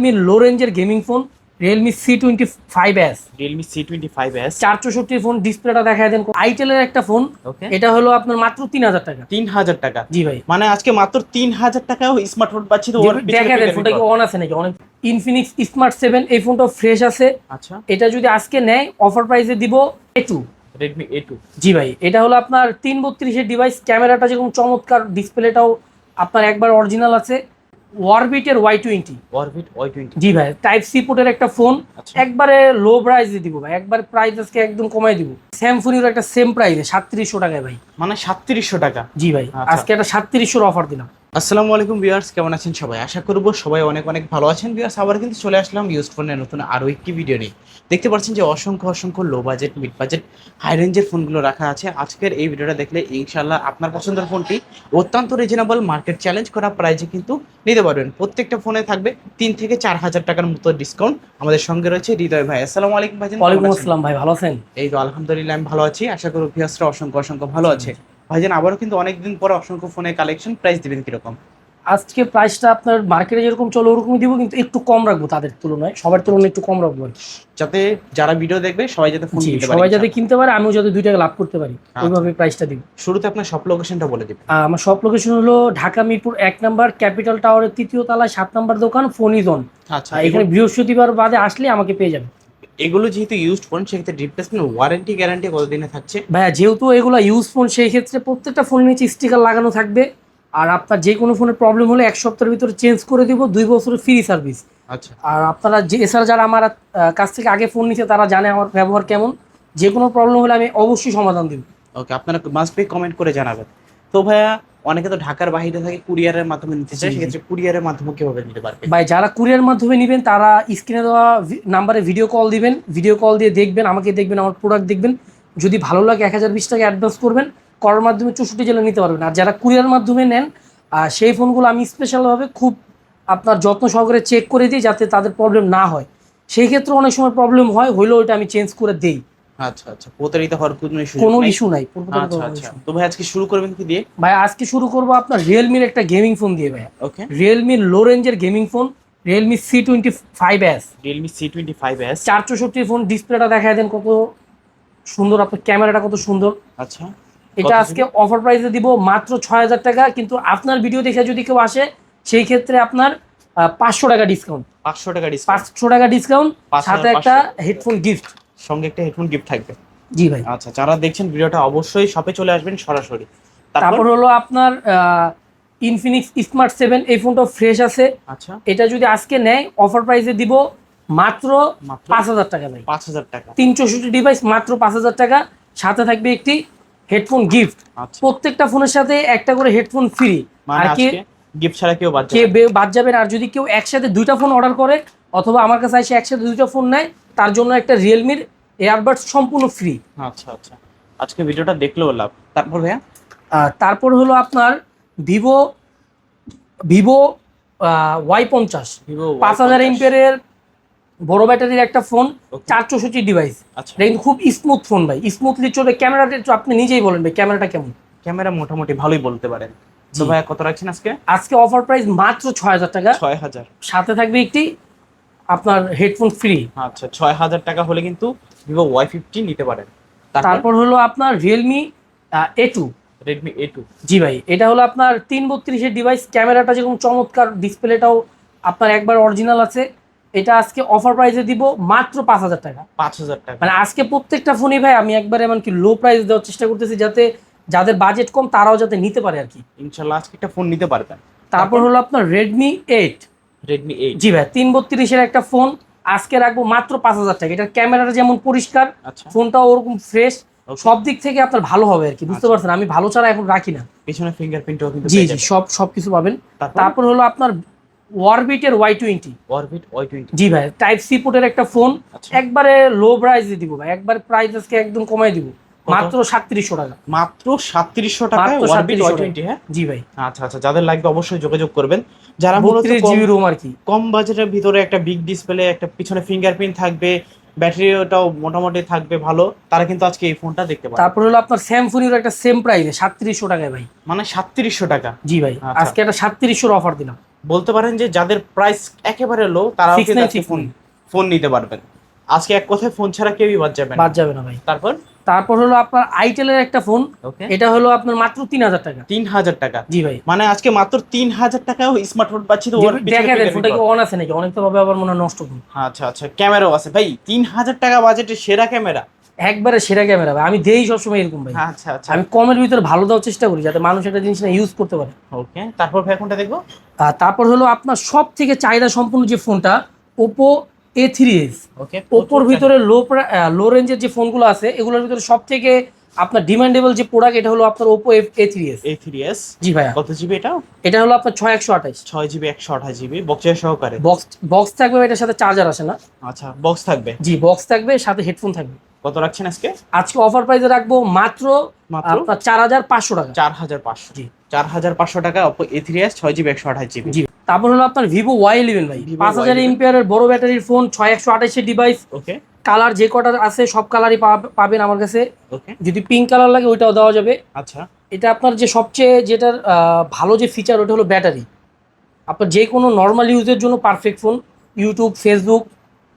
Realme low রেঞ্জের gaming phone Realme C twenty five S Realme C twenty five S চার চৌষট্টি phone ডিসপ্লেটা দেখায় দেন আইটেলের একটা ফোন এটা হলো আপনার মাত্র তিন হাজার টাকা। তিন হাজার টাকা। জি ভাই। মানে আজকে মাত্র তিন হাজার টাকাও স্মার্টফোন পাচ্ছি তো দেখা দেন ফোনটা কি অন আছে নাকি? অনেক ইনফিনিক্স স্মার্ট সেভেন এই ফোনটা ফ্রেশ আছে। আচ্ছা। এটা যদি আজকে নেয় অফার প্রাইসে দিব A two Redmi A two জি ভাই এটা হলো আপনার তিন বত্রিশের ডিভাইস ক্যামেরাটা যেরকম চমৎকার ডিসপ্লেটাও আপনার একবার অরিজিনাল আছে। ওয়ারবিটের Y twenty Orbit Y twenty জি ভাই টাইপ সি পোর্টের একটা ফোন আচ্ছা। একবারে লো প্রাইসে দিব ভাই একবার প্রাইস আজকে একদম কমাই দিব। স্যামসুনির একটা সেম প্রাইসে সাতত্রিশশো টাকায় ভাই। মানে সাতত্রিশশো টাকা। জি ভাই আচ্ছা। আজকে একটা সাতত্রিশশোর অফার দিলাম। আসসালামু আলাইকুম ভিউয়ার্স কেমন আছেন সবাই? আশা করব সবাই অনেক অনেক ভালো আছেন। ভিউয়ার্স আবার কিন্তু চলে আসলাম ইউজ ফোনের নতুন আরও একটি ভিডিও নিয়ে। দেখতে পাচ্ছেন যে অসংখ্য অসংখ্য low budget mid budget high রেঞ্জের ফোনগুলো রাখা আছে। আজকের এই ভিডিওটা দেখলে ইনশাল্লাহ আপনার পছন্দের ফোনটি অত্যন্ত রিজনেবল মার্কেট চ্যালেঞ্জ করা প্রাইজে কিন্তু নিতে পারবেন। প্রত্যেকটা ফোনে থাকবে তিন থেকে চার হাজার টাকার মতো ডিসকাউন্ট আমাদের সঙ্গে রয়েছে হৃদয় ভাই। আসসালামু আলাইকুম ভাই ওয়ালাইকুম আসসালাম ভাই ভালো আছেন? এই তো আলহামদুলিল্লাহ আমি ভালো আছি। আশা করি ভিউয়ার্সরা অসংখ্য অসংখ্য ভালো আছে। ভাইজান আবারও কিন্তু অনেকদিন পরে অসংখ্য ফোনের কালেকশন প্রাইস দিবেন কীরকম? আজকে প্রাইসটা আপনার মার্কেটে যেরকম চলে ওরকমই দিব কিন্তু একটু কম রাখব তাদের তুলনায়। সবার তুলনায় একটু কম রাখব আর। যাতে যারা ভিডিও দেখবে সবাই যাতে ফোন কিনতে সবাই যাতে কিনতে পারে আমিও যাতে দুই টাকা লাভ করতে পারি। আচ্ছা। ওইভাবে প্রাইসটা দিব। শুরুতে আপনার সব লোকেশনটা বলে দিবেন। আমার সব লোকেশন হলো ঢাকা মিরপুর এক নাম্বার ক্যাপিটাল টাওয়ারের তৃতীয় তলায় সাত নাম্বার দোকান ফোনিজন আচ্ছা। এখানে বৃহস্পতিবার বাদে আসলে আমাকে পেয়ে যাবে এগুলো যেহেতু ইউজড ফোন সেক্ষেত্রে রিপ্লেসমেন্ট ওয়ারেন্টি গ্যারান্টি কতদিনে থাকছে? ভাইয়া যেহেতু এগুলো ইউজ ফোন সেই ক্ষেত্রে প্রত্যেকটা ফোনের নিচে স্টিকার লাগানো থাকবে। আর আপনার যে কোনো ফোনের প্রবলেম হলে এক সপ্তাহের ভিতরে চেঞ্জ করে দিব দুই বছরের ফ্রি সার্ভিস আচ্ছা। আর আপনারা যে এছাড়া যারা আমার কাছ থেকে আগে ফোন নিচ্ছে তারা জানে আমার ব্যবহার কেমন। যে কোনো প্রবলেম হলে আমি অবশ্যই সমাধান দিব। ওকে আপনারা মাস্ট বি কমেন্ট করে জানাবেন। তো ভাইয়া অনেকে তো ঢাকার বাইরে থাকে কুরিয়ারের মাধ্যমে নিতে চায়। সেক্ষেত্রে কুরিয়ারের মাধ্যমে কীভাবে নিতে পারবে? ভাই যারা কুরিয়ার মাধ্যমে নেবেন তারা স্ক্রিনে দেওয়া নাম্বারে ভিডিও কল দিবেন ভিডিও কল দিয়ে দেখবেন আমাকে দেখবেন আমার প্রোডাক্ট দেখবেন। যদি ভালো লাগে এক হাজার বিশ টাকা অ্যাডভান্স করবেন করার মাধ্যমে চৌষট্টি জেলা নিতে পারবেন। আর যারা কুরিয়ার মাধ্যমে নেন সেই ফোনগুলো আমি স্পেশালভাবে খুব আপনার যত্ন সহকারে চেক করে দিই যাতে তাদের প্রবলেম না হয়। সেই ক্ষেত্রে অনেক সময় প্রবলেম হয় হইলেও ওইটা আমি চেঞ্জ করে দেই। আচ্ছা আচ্ছা। প্রতারিত হওয়ার কোনো ইস্যু নাই? আচ্ছা আচ্ছা। তো ভাই আজকে শুরু করবেন কি দিয়ে? ভাই আজকে শুরু করব আপনার রিয়েলমির একটা গেমিং ফোন দিয়ে ভাই। ওকে রিয়েলমি লো রেঞ্জের gaming phone Realme C twenty five S Realme C twenty five S চার চৌষট্টি ফোন ডিসপ্লেটা দেখায় দেন কত সুন্দর আপনার ক্যামেরাটা কত সুন্দর। আচ্ছা। এটা আজকে অফার প্রাইসে দিব মাত্র ছয় হাজার টাকা কিন্তু আপনার ভিডিও দেখে যদি কেউ আসে সেই ক্ষেত্রে আপনার পাঁচশো টাকা ডিসকাউন্ট পাঁচশো টাকা ডিসকাউন্ট পাঁচশো টাকা ডিসকাউন্ট সাথে একটা হেডফোন গিফট সঙ্গে একটা হেডফোন গিফট থাকবে। জি ভাই। আচ্ছা যারা দেখছেন ভিডিওটা অবশ্যই শপে চলে আসবেন সরাসরি। তারপর? হলো আপনার ইনফিনিক্স স্মার্ট সেভেন এই ফোনটা ফ্রেশ আছে। আচ্ছা। এটা যদি আজকে নেয় অফার প্রাইসে দিব মাত্র পাঁচ হাজার টাকা ভাই। পাঁচ হাজার টাকা। তিন চৌষট্টি ডিভাইস মাত্র পাঁচ হাজার টাকা। সাথে থাকবে একটি হেডফোন গিফট আচ্ছা। প্রত্যেকটা ফোনের সাথে একটা করে হেডফোন ফ্রি মানে আর কি গিফট ছাড়া কেউ বাদ কে। বাদ যাবেন আর যদি কেউ একসাথে দুইটা ফোন অর্ডার করে অথবা আমার কাছে এসে একসাথে দুইটা ফোন নেয় তার জন্য একটা রিয়েলমির এয়ারবাডস সম্পূর্ণ ফ্রি আচ্ছা আচ্ছা। আজকে ভিডিওটা দেখলেও লাভ। তারপর ভাইয়া? তারপর হলো আপনার ভিভো ভিভো ওয়াই পঞ্চাশ। পাঁচ হাজার এমপিয়ারের বড় ব্যাটারির একটা ফোন চার চৌষট্টি ডিভাইস আচ্ছা। এটা কিন্তু খুব স্মুথ ফোন ভাই। স্মুথলি চলে ক্যামেরাটা আপনি নিজেই বলেন ভাই ক্যামেরাটা কেমন? ক্যামেরা মোটামুটি ভালোই বলতে পারেন। তো ভাইয়া কত রাখছেন আজকে? আজকে অফার প্রাইস মাত্র ছয় হাজার টাকা। ছয় হাজার। সাথে থাকবে একটি আপনার হেডফোন ফ্রি আচ্ছা ছয় হাজার টাকা হলে কিন্তু ভিভো ওয়াই ফিফটি নিতে পারেন। তারপর? হলো আপনার Realme A two Redmi A two জি ভাই এটা হলো আপনার তিন বত্রিশের ডিভাইস ক্যামেরাটা যেরকম চমৎকার ডিসপ্লেটাও আপনার একবার অরিজিনাল আছে। এটা আজকে অফার প্রাইসে দিব মাত্র পাঁচ হাজার টাকা। পাঁচ হাজার টাকা। মানে আজকে প্রত্যেকটা ফোনই ভাই আমি একবার এমনকি লো প্রাইস দেওয়ার চেষ্টা করতেছি যাতে যাদের বাজেট কম তারাও যাতে নিতে পারে আর কি। ইনশাল্লাহ আজকে একটা ফোন নিতে পারবেন। তারপর হলো আপনার রেডমি এইট রেডমি এইট জি ভাই তিন বত্রিশের একটা ফোন আজকে রাখব মাত্র পাঁচ হাজার টাকা। এটার ক্যামেরাটা যেমন পরিষ্কার আচ্ছা। ফোনটাও ওরকম ফ্রেশ সব দিক থেকে আপনার ভালো হবে আর কি বুঝতে আচ্ছা। পারছেন? আমি ভালো ছাড়া এখন রাখি না। পিছনে ফিঙ্গারপ্রিন্টও কিন্তু জি জি সব সব কিছু পাবেন। তারপর? হলো আপনার ওয়ারবিটের Y twenty Orbit Y twenty জি ভাই টাইপ সি পোর্টের একটা ফোন আচ্ছা। একবারে লো প্রাইসে দিব ভাই একবার প্রাইস আজকে একদম কমাই দিব। মাত্র সাতত্রিশশো টাকা। মাত্র সাতত্রিশশো টাকা 3700 ওয়াই টোয়েন্টি হ্যাঁ? জি ভাই। আচ্ছা আচ্ছা যাদের লাগবে অবশ্যই যোগাযোগ করবেন। যারা মূলত জিবি রোম আর কি। কম বাজেটের ভিতরে একটা বিগ ডিসপ্লে একটা পিছনে ফিঙ্গারপ্রিন্ট থাকবে ব্যাটারিটাও মোটামুটি থাকবে ভালো তারা কিন্তু আজকে এই ফোনটা দেখতে পাবে। তারপর হলো আপনার স্যামসুনির একটা সেম প্রাইসে সাতত্রিশশো টাকায় ভাই। মানে সাতত্রিশশো টাকা। জি ভাই আচ্ছা। আজকে একটা সাতত্রিশশোর অফার দিলাম। বলতে পারেন যে যাদের প্রাইস একেবারে লো তারা ফোন ফোন নিতে পারবেন। আজকে এক কথায় ফোন ছাড়া কেউই বাদ যাবে বাদ যাবে না ভাই। তারপর? তারপর হলো আপনার আইটেলের একটা ফোন ওকে এটা হলো আপনার মাত্র তিন হাজার টাকা। তিন হাজার টাকা? জি ভাই। মানে আজকে মাত্র তিন হাজার টাকাও স্মার্টফোন পাচ্ছি তো দেখা ফোনটা কি অন আছে নাকি? অনেক তো ভাবে আবার মনে হয় নষ্ট করুন। আচ্ছা আচ্ছা ক্যামেরাও আছে। ভাই তিন হাজার টাকা বাজেটে সেরা ক্যামেরা। একবারে সেরা ক্যামেরা ভাই। আমি দেই সবসময় এরকম ভাই। আচ্ছা আচ্ছা। আমি কমের ভিতরে ভালো দেওয়ার চেষ্টা করি যাতে মানুষ একটা জিনিস না ইউজ করতে পারে। ওকে তারপর ভাই কোনটা দেখব? আর তারপর হলো আপনার সব থেকে চাহিদা সম্পূর্ণ যে ফোনটা ওপো এ থ্রি এস ওপোর ভিতরে লো লো রেঞ্জের যে ফোনগুলো আছে এগুলোর ভিতরে সব থেকে আপনার ডিমান্ডেবল যে প্রোডাক্ট এটা হলো আপনার Oppo A three S A three S জি ভাইয়া। কত জিবি এটা এটা হলো আপনার ছয় একশো আঠাইশ ছয় জিবি একশো আঠাশ জিবি বক্সের সহকারে? বক্স বক্স থাকবে এটার সাথে চার্জার আসে না। আচ্ছা বক্স থাকবে? জি বক্স থাকবে সাথে হেডফোন থাকবে। কত রাখছেন আজকে? আজকে অফার প্রাইসে রাখব মাত্র মাত্র? আপনার চার হাজার পাঁচশো টাকা। চার হাজার পাঁচশো। জি। চার হাজার পাঁচশো টাকা অপো এ থ্রি এস ছয় জিবি একশো আঠাশ জিবি। জি। তারপর হলো আপনার ভিভো ওয়াই ইলেভেন ভাই। পাঁচ হাজার Y11 এমপিয়ারের বড় ব্যাটারির ফোন ছয় একশো আঠাশের ডিভাইস ওকে কালার যে কটা আছে সব কালারই পাবেন আমার কাছে। ওকে যদি পিঙ্ক কালার লাগে ওইটাও দেওয়া যাবে। আচ্ছা। এটা আপনার যে সবচেয়ে যেটার ভালো যে ফিচার ওটা হলো ব্যাটারি। আপনার যে কোনো নর্মাল ইউজের জন্য পারফেক্ট ফোন ইউটিউব ফেসবুক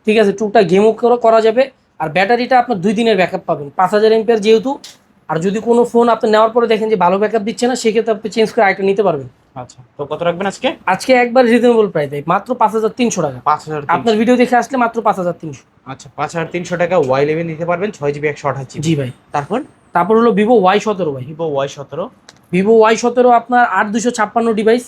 ঠিক আছে টুকটাক গেমও করা যাবে। আর ব্যাটারিটা আপনার দুই দিনের ব্যাকআপ পাবেন। পাঁচ হাজার এমপিয়ার যেহেতু আর যদি কোনো ফোন আপনি নেওয়ার পরে দেখেন যে ভালো ব্যাকআপ দিচ্ছে না সেক্ষেত্রে আপনি চেঞ্জ করে আরেকটা নিতে পারবেন। আচ্ছা তো কত রাখবেন আজকে? আজকে একবার রিজনেবল প্রাইস দেয় মাত্র পাঁচ হাজার তিনশো টাকা। পাঁচ হাজার আপনার ভিডিও দেখে আসলে মাত্র পাঁচ হাজার তিনশো। আচ্ছা পাঁচ হাজার তিনশো টাকা ওয়াই ইলেভেন নিতে পারবেন ছয় জিবি একশো আঠাশ জি ভাই। তারপর? তারপর হলো ভিভো ওয়াই সতেরো ভাই। ভিভো ওয়াই সতেরো। ভিভো ওয়াই সতেরো আপনার আট দুশো ছাপ্পান্ন ডিভাইস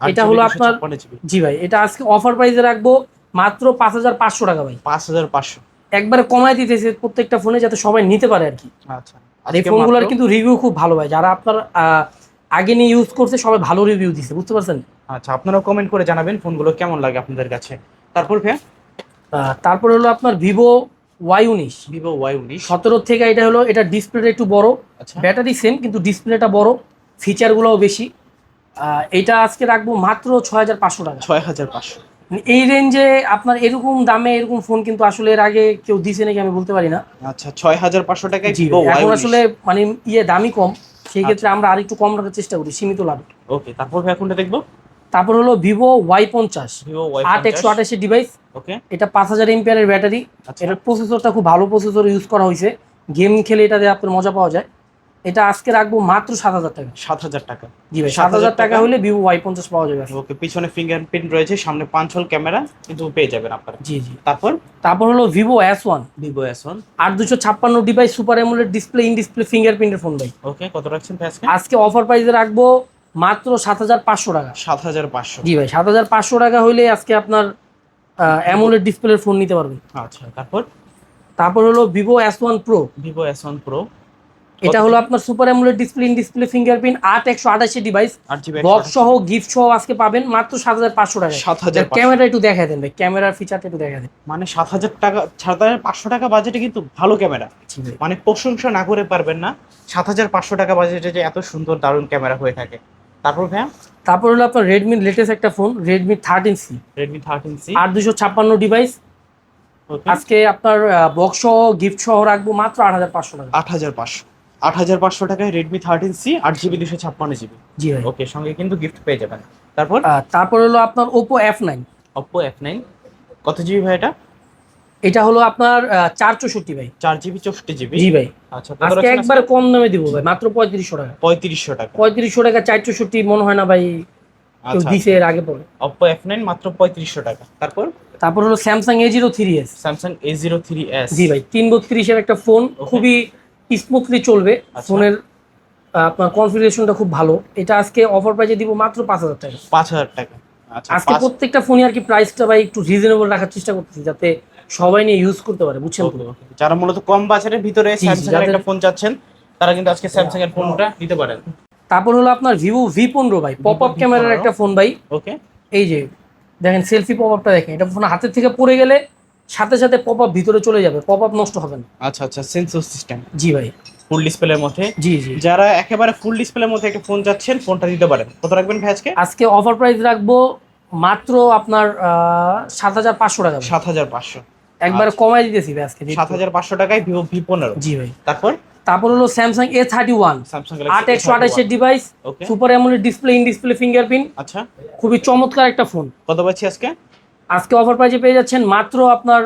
এটা হলো আপনার- জি ভাই এটা আজকে অফার প্রাইসে রাখব মাত্র পাঁচ হাজার পাঁচশো টাকা ভাই। পাঁচ হাজার পাঁচশো। একবারে কমায় দিতেছে প্রত্যেকটা ফোনে যাতে সবাই নিতে পারে আর কি। আচ্ছা। আর এই ফোনগুলোর কিন্তু রিভিউ খুব ভালো ভাই। যারা আপনার আগে নিয়ে ইউজ করছে সবাই ভালো রিভিউ দিচ্ছে বুঝতে পারছেন? আচ্ছা আপনারাও কমেন্ট করে জানাবেন ফোনগুলো কেমন লাগে আপনাদের কাছে। তারপর আহ, তারপর হলো আপনার ভিভো ওয়াই উনিশ। ভিভো ওয়াই উনিশ। সতেরো থেকে এটা হলো এটা ডিসপ্লেটা একটু বড়। আচ্ছা। ব্যাটারি সেম কিন্তু ডিসপ্লেটা বড় ফিচারগুলোও বেশি। এটা আজকে রাখব মাত্র ছয় হাজার পাঁচশো টাকা। ছয় হাজার পাঁচশো। এই রেঞ্জে আপনার এরকম দামে এরকম ফোন কিন্তু আসলে এর আগে কেউ দিছে নাকি আমি বলতে পারি না। আচ্ছা ছয় হাজার পাঁচশো টাকায় এখন আসলে মানে ইয়ে দামই কম সেই ক্ষেত্রে আচ্ছা। আমরা আরেকটু কম রাখার চেষ্টা করি সীমিত লাভ। ওকে তারপর ভাইয়া কোনটা দেখব? তারপর হলো ভিভো ওয়াই পঞ্চাশ। আট একশো আঠাশের ডিভাইস ওকে। এটা পাঁচ হাজার এমপিয়ারের ব্যাটারি আচ্ছা। এটার প্রসেসরটা খুব ভালো প্রসেসর ইউজ করা হয়েছে। গেম খেলে এটা দিয়ে আপনার মজা পাওয়া যায়। এটা আজকে রাখব মাত্র সাত হাজার টাকা। সাত হাজার টাকা। জি ভাই সাত হাজার টাকা হলে ভিভো ওয়াই পঞ্চাশ পাওয়া যাবে। ওকে পিছনে ফিঙ্গারপ্রিন্ট রয়েছে সামনে পাঁচ হল ক্যামেরা কিন্তু পেয়ে যাবেন আপনারা। জি জি। তারপর? তারপর হলো Vivo S one Vivo S one আট দুশো ছাপ্পান্ন device super AMOLED display in display ফিঙ্গারপ্রিন্টের phone ভাই। ওকে কত রাখছেন আজকে? আজকে অফার প্রাইসে রাখব মাত্র সাত হাজার পাঁচশো টাকা। সাত হাজার পাঁচশো। জি ভাই সাত হাজার পাঁচশো টাকা হলে আজকে আপনার অ্যামোলেড ডিসপ্লের ফোন নিতে পারবেন। আচ্ছা তারপর? তারপর হলো Vivo S one pro Vivo S one pro এটা হলো আপনার super AMOLED display in display fingerprint আট একশো আঠাশি ডিভাইস বক্স সহ গিফট সহ আজকে পাবেন মাত্র সাত হাজার পাঁচশো টাকা সাত হাজার ক্যামেরা একটু দেখা দেন ভাই ক্যামেরার ফিচারটা একটু দেখা দেন। মানে সাত হাজার টাকা সাত হাজার পাঁচশো টাকা বাজেটে কিন্তু ভালো ক্যামেরা মানে প্রশংসা না করে পারবেন না। সাত হাজার পাঁচশো টাকা বাজেটে যে এত সুন্দর দারুণ ক্যামেরা হয়ে থাকে। তারপর ভাইয়া? তারপর হলো আপনার রেডমির লেটেস্ট একটা phone Redmi thirteen C Redmi thirteen C আট দুশো ছাপ্পান্ন ডিভাইস আজকে আপনার বক্স সহ গিফট সহ রাখব মাত্র আট হাজার পাঁচশো টাকা। আট হাজার পাঁচশো। আট হাজার পাঁচশো টাকায় রেডমি থার্টিন সি আট জিবি দুশো ছাপ্পান্ন জিবি। জি ভাই। ওকে সঙ্গে কিন্তু গিফট পেয়ে যাবেন। তারপর? তারপর হলো আপনার Oppo F nine Oppo F nine কত জিবি ভাই এটা? এটা হলো আপনার চার চৌষট্টি ভাই। চার জিবি চৌষট্টি জিবি? জি ভাই। আচ্ছা আজকে একবারে কম দামে দিব ভাই মাত্র পঁয়ত্রিশশো টাকা। পঁয়ত্রিশশো টাকা। পঁয়ত্রিশশো টাকা চার চৌষট্টি মনে হয় না ভাই কেউ আচ্ছা দিছে এর আগে পরে। অপো এফ নাইন মাত্র পঁয়ত্রিশশো টাকা। তারপর? তারপর হলো Samsung A zero three S Samsung A zero three S জি ভাই তিন বত্রিশের একটা ফোন খুবই স্মুথলি চলবে। আচ্ছা। ফোনের আপনার কনফিগারেশনটা খুব ভালো। এটা আজকে অফার প্রাইজে দিব মাত্র পাঁচ হাজার টাকা। পাঁচ হাজার টাকা। আচ্ছা আজকে প্রত্যেকটা ফোনই আর কি প্রাইসটা ভাই একটু রিজনেবল রাখার চেষ্টা করতেছি যাতে সবাই নিয়ে ইউজ করতে পারে বুঝছেন. যারা মূলত কম বাজারের ভিতরে স্যামসাং এর একটা ফোন চাচ্ছেন তারা কিন্তু আজকে স্যামসাং এর ফোনটা নিতে পারেন। তারপর হলো আপনার ভিভো ভি পনেরো ভাই পপ আপ ক্যামেরার একটা ফোন ভাই। ওকে। এই যে দেখেন সেলফি পপ আপটা দেখেন এটা ফোন হাতের থেকে পড়ে গেলে সাথে সাথে পপ আপ ভিতরে চলে যাবে পপ আপ নষ্ট হবে না। আচ্ছা আচ্ছা সেন্সর সিস্টেম জি ভাই। ফুল ডিসপ্লের মধ্যে? জি জি। যারা একেবারে ফুল ডিসপ্লের মধ্যে একটা ফোন চাচ্ছেন ফোনটা দিতে পারেন। কত রাখবেন ভাই আজকে? আজকে অফার প্রাইস রাখব মাত্র আপনার সাত হাজার পাঁচশো টাকা। সাত হাজার পাঁচশো। একবারে কমাই দিতেছি ভাই আজকে সাত হাজার পাঁচশো টাকায় ভিভো ভি পনেরো। জি ভাই। তারপর? তারপর হলো স্যামসাং এ থার্টি ওয়ান আট একশো আঠাশের device okay super AMOLED display in display fingerprint আচ্ছা। খুবই চমৎকার একটা ফোন কত পাচ্ছি আজকে? আজকে অফার প্রাইজে পেয়ে যাচ্ছেন মাত্র আপনার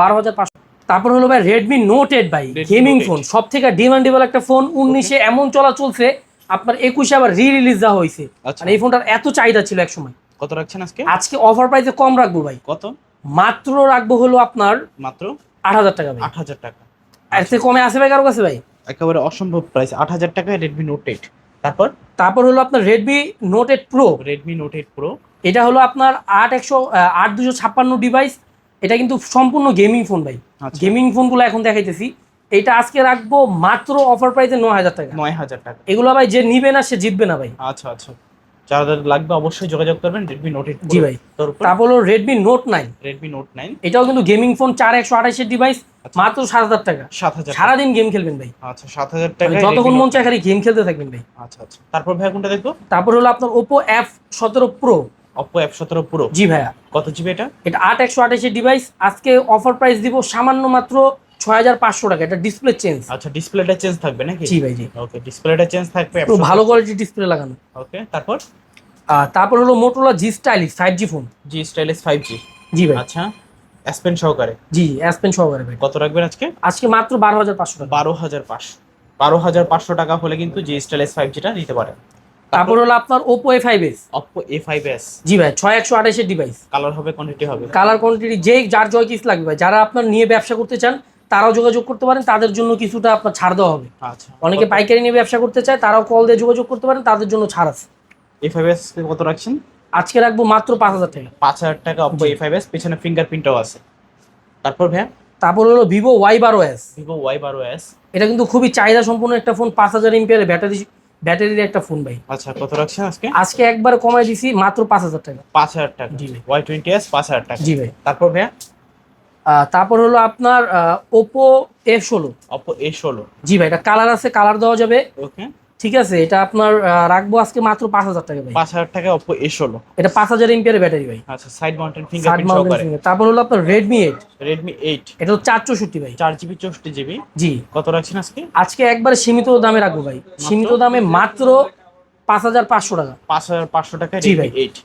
বারো হাজার পাঁচশো। তারপর হলো ভাই রেডমি নোট এইট ভাই গেমিং ফোন সব থেকে ডিমান্ডেবল একটা ফোন উনিশে এমন চলা চলছে আপনার একুশে আবার রি রিলিজ দেওয়া হয়েছে। আচ্ছা। এই ফোনটার এত চাহিদা ছিল এক সময় কত রাখছেন আজকে? আজকে অফার প্রাইসে কম রাখব ভাই। কত? মাত্র রাখব হলো আপনার মাত্র? আট হাজার টাকা ভাই। আট হাজার টাকা। এর থেকে কমে আসে ভাই কারও কাছে ভাই? একেবারে অসম্ভব প্রাইস আট হাজার টাকায় রেডমি নোট এইট তারপর? তারপর হলো আপনার Redmi Note eight pro Redmi Note eight pro এটা হলো আপনার আট একশো আট দুশো ছাপ্পান্ন ডিভাইস এটা কিন্তু সম্পূর্ণ গেমিং ফোন ভাই। আচ্ছা। গেমিং ফোনগুলো এখন দেখাইতেছি। এটা আজকে রাখব মাত্র অফার প্রাইসে নয় হাজার টাকা। নয় হাজার টাকা। এগুলো ভাই যে নিবে না সে জিতবে না ভাই। আচ্ছা আচ্ছা। যাদের লাগবে অবশ্যই যোগাযোগ করবেন রেডমি নোট এইট জি ভাই। তারপর হলো Redmi Note nine Redmi Note nine এটাও কিন্তু গেমিং ফোন চার একশো আঠাশের ডিভাইস আচ্ছা। মাত্র সাত হাজার টাকা। সাত হাজার সারাদিন গেম খেলবেন ভাই। আচ্ছা সাত হাজার মানে টাকা যতক্ষণ মন চায় খালি গেম খেলতে থাকবেন ভাই। আচ্ছা আচ্ছা। তারপর ভাইয়া কোনটা দেখব? তারপর হলো আপনার ওপো এফ সতেরো প্রো অপো এফ সতেরো প্রো জি ভাইয়া। কত জিবি এটা? এটা আট একশো আঠাশের ডিভাইস আজকে অফার প্রাইস দিব সামান্য মাত্র ছয় হাজার পাঁচশো টাকা। এটা ডিসপ্লে চেঞ্জ আচ্ছা ডিসপ্লেটা চেঞ্জ থাকবে নাকি? জি ভাই জি। ওকে ডিসপ্লেটা চেঞ্জ থাকবে একটু ভালো কোয়ালিটির ডিসপ্লে লাগানো। ওকে তারপর? তারপর হলো Motorola G stylish five G phone G stylish five G জি ভাই। আচ্ছা এস পেন সহকারে। জি এস পেন সহকারে ভাই। কত রাখবেন আজকে? আজকে মাত্র বারো হাজার পাঁচশো টাকা। বারো হাজার পাঁচশো। বারো হাজার পাঁচশো টাকা হলে কিন্তু জি স্টাইলিশ ফাইভ জিটা নিতে পারেন। তারপর হলো আপনার অপো এ ফাইভ এস জি ভাই ছয় একশো আঠাশের ডিভাইস কালার হবে কোয়ান্টিটি হবে। কালার কোয়ান্টিটি যে যার জয় কিস লাগবে ভাই। যারা আপনার নিয়ে ব্যবসা করতে চান তারাও যোগাযোগ করতে পারেন তাদের জন্য কিছুটা আপনার ছাড় দেওয়া হবে। আচ্ছা। অনেকে পাইকারি নিয়ে ব্যবসা করতে চায় তারাও কল দিয়ে যোগাযোগ করতে পারেন তাদের জন্য ছাড় আছে। এ ফাইভ এস কত রাখছেন? আজকে রাখব মাত্র পাঁচ হাজার টাকা। পাঁচ হাজার টাকা অপো এ ফাইভ এস পিছনে ফিঙ্গারপ্রিন্টও আছে। তারপর ভাইয়া? তারপর হলো ভিভো ওয়াই বারো এস ভিভো ওয়াই বারো এস এটা কিন্তু খুবই চাহিদা সম্পূর্ণ একটা ফোন পাঁচ হাজার এমপিয়ারের ব্যাটারি ব্যাটারির একটা ফোন ভাই। আচ্ছা কত রাখছেন আজকে? আজকে একবার কমাই দিছি মাত্র পাঁচ হাজার টাকা। পাঁচ হাজার টাকা। জি ভাই। ওয়াই টোয়েন্টি এস পাঁচ হাজার টাকা। জি ভাই। তারপর ভাইয়া? তারপর হলো আপনার ওপো এ ষোলো। ওপো এ ষোলো। জি ভাই এটা কালার আছে কালার দেওয়া যাবে। ওকে ঠিক আছে এটা আপনার রাখব আজকে মাত্র পাঁচ হাজার টাকা ভাই। পাঁচ হাজার টাকা অপো এ ষোলো। এটা পাঁচ হাজার এমপিয়ারের ব্যাটারি ভাই। আচ্ছা সাইড মাউন্টেন ষাট ফিঙ্গারপ্রিন্ট মাউন্টেন ফিঙ্গার তারপর হলো আপনার রেডমি এইট রেডমি এইট এটা হলো চার চৌষট্টি ভাই। চার জিবি চৌষট্টি জিবি জি। কত রাখছেন আজকে? আজকে একবারে সীমিত দামে রাখব ভাই। সীমিত দামে মাত্র পাঁচ হাজার পাঁচশো টাকা। পাঁচ হাজার পাঁচশো টাকা জি ভাই। এইট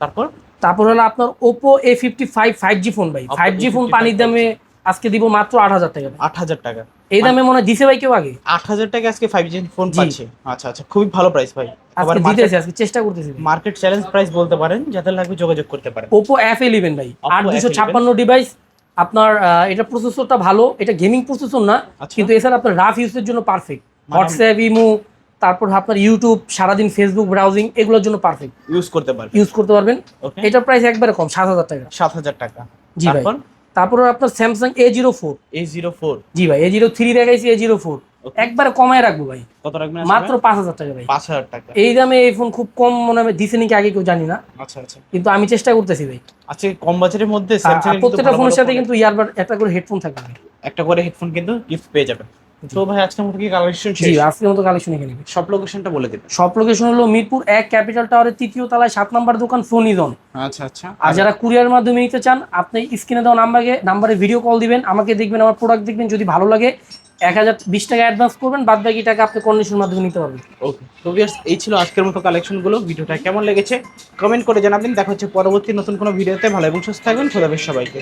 তারপর? তারপর হলো আপনার Oppo A fifty five five G phone ভাই। ফাইভ জি ফোন পানির দামে আজকে দিব মাত্র আট হাজার টাকা। আট হাজার টাকা। এই দামে মনে দিছে ভাই কেউ আগে? আট হাজার টাকা আজকে ফাইভ জি। ফোন পাচ্ছে। আচ্ছা আচ্ছা খুবই ভালো প্রাইস ভাই। আবার দিতেছে আজকে চেষ্টা করতেছি। মার্কেট চ্যালেঞ্জ প্রাইস বলতে পারেন যাদের লাগবে যোগাযোগ করতে পারেন। ওপো এফ ইলেভেন ভাই আট দুশো ছাপ্পান্ন ডিভাইস আপনার এটা প্রসেসরটা ভালো এটা গেমিং প্রসেসর না আচ্ছা। কিন্তু এছাড়া আপনার রাফ ইউজের জন্য পারফেক্ট হোয়াটসঅ্যাপ ইমো তারপর আপনার ইউটিউব সারাদিন ফেসবুক ব্রাউজিং এগুলোর জন্য পারফেক্ট ইউজ করতে পারবেন। ইউজ করতে পারবেন। এটার প্রাইস একবারে কম সাত হাজার টাকা। সাত হাজার টাকা। জি ভাই। তারপর আপনার Samsung A zero four A zero four জি ভাই এ জিরো থ্রি দেখাইছি এ জিরো ফোর. একবারে কমায় রাখব ভাই। কত রাখবেন মাত্র পাঁচ হাজার টাকা ভাই। পাঁচ হাজার টাকা। এই দামে এই ফোন খুব কম মনে হয় দিছে নাকি আগে কেউ জানি না। আচ্ছা আচ্ছা। কিন্তু আমি চেষ্টা করতেছি ভাই। আচ্ছা কম বাজারের মধ্যে আর প্রত্যেকটা ফোনের সাথে কিন্তু ইয়ারবাড একটা করে হেডফোন থাকবে একটা করে হেডফোন কিন্তু গিফট পেয়ে যাবেন। তো ভাই আজকের মতো কি কালেকশন জি আজকের মতো কালেকশন এখানে সব লোকেশনটা বলে দেবেন। সব লোকেশন হলো মিরপুর এক ক্যাপিটাল টাওয়ারের তৃতীয় তলায় সাত নাম্বার দোকান ফোনিজন আচ্ছা আচ্ছা। আর যারা কুরিয়ার মাধ্যমে নিতে চান আপনি স্ক্রিনে দেওয়া নাম্বারে নাম্বারে ভিডিও কল দিবেন আমাকে দেখবেন আমার প্রোডাক্ট দেখবেন যদি ভালো লাগে এক হাজার বিশ টাকা অ্যাডভান্স করবেন বাদ বাকি টাকা আপনি কন্ডিশনের মাধ্যমে নিতে পারবেন। ওকে তো ভিউয়ার্স এই ছিল আজকের মতো কালেকশনগুলো ভিডিওটা কেমন লেগেছে? কমেন্ট করে জানাবেন। দেখা হচ্ছে পরবর্তী নতুন কোনো ভিডিওতে ভালো এবং সুস্থ থাকবেন। খোদাবেশ সবাইকে।